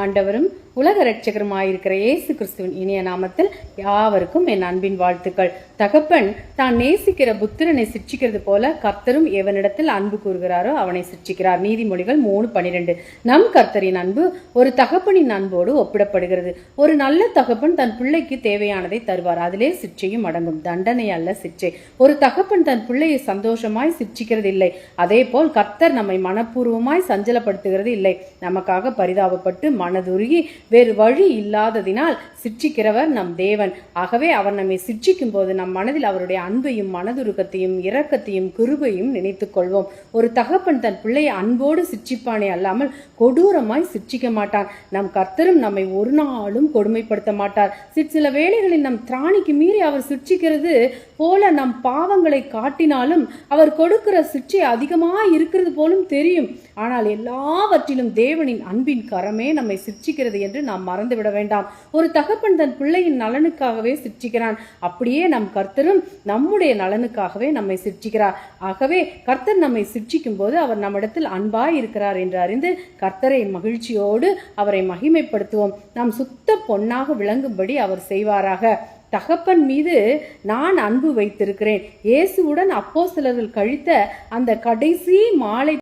ஆண்டவரும் உலக இரட்சகருமாயிருக்கிற இயேசு கிறிஸ்துவின் இனிய நாமத்தில் யாவருக்கும் என் அன்பின் வாழ்த்துக்கள். தகப்பன் தான் நேசிக்கிற புத்திரனை சிட்சிக்கிறது போல கர்த்தரும் எவனிடத்தில் அன்பு கூறுகிறாரோ அவனை சிட்சிக்கிறார் நீதிமொழிகள் மூணு பனிரெண்டு. நம் கர்த்தரின் அன்பு ஒரு தகப்பனின் அன்போடு ஒப்பிடப்படுகிறது. ஒரு நல்ல தகப்பன் தன் பிள்ளைக்கு தேவையானதை தருவார். அதிலே சிற்சையும் அடங்கும். தண்டனை அல்ல சிற்சை. ஒரு தகப்பன் தன் பிள்ளையை சந்தோஷமாய் சிட்சிக்கிறது இல்லை. அதே போல் கர்த்தர் நம்மை மனப்பூர்வமாய் சஞ்சலப்படுத்துகிறது இல்லை. நமக்காக பரிதாபப்பட்டு மனதுருகி வேறு வழி இல்லாததினால் சிற்றிக்கிறவர் நம் தேவன். ஆகவே அவர் நம்மை சிட்சிக்கும் போது நம் மனதில் அவருடைய அன்பையும் மனதுருக்கத்தையும் இரக்கத்தையும் கிருபையும் நினைத்துக் கொள்வோம். ஒரு தகப்பன் தன் பிள்ளையை அன்போடு சிற்றிப்பானே அல்லாமல் கொடூரமாய் சிட்சிக்க மாட்டான். நம் கர்த்தரும் நம்மை ஒரு நாளும் கொடுமைப்படுத்த மாட்டார். சிற் சில வேளைகளில் நம் திராணிக்கு மீறி அவர் சிட்சிக்கிறது போல நம் பாவங்களை காட்டினாலும் அவர் கொடுக்கிற சிற்றை அதிகமாக இருக்கிறது போலும் தெரியும். ஆனால் எல்லாவற்றிலும் தேவனின் அன்பின் கரமே நம்மை சிற்சிக்கிறது என்று நாம் மறந்துவிட வேண்டாம். ஒரு தகப்பன் தன் பிள்ளையின் நலனுக்காகவே சிற்சிக்கிறான் அப்படியே நம் கர்த்தரும் நம்முடைய நலனுக்காகவே நம்மை சிற்சிக்கிறார் ஆகவே கர்த்தர் நம்மை சிற்சிக்கும் போது அவர் நம்மிடத்தில் அன்பாய் இருக்கிறார் என்று அறிந்து கர்த்தரை மகிழ்ச்சியோடு அவரை மகிமைப்படுத்துவோம். நாம் சுத்த பொன்னாக விளங்கும்படி அவர் செய்வாராக. தகப்பன் மீது நான் அன்பு வைத்திருக்கிறேன். இயேசுவுடன் அப்போஸ்தலர்கள் கழித்த அந்த கடைசி மாலை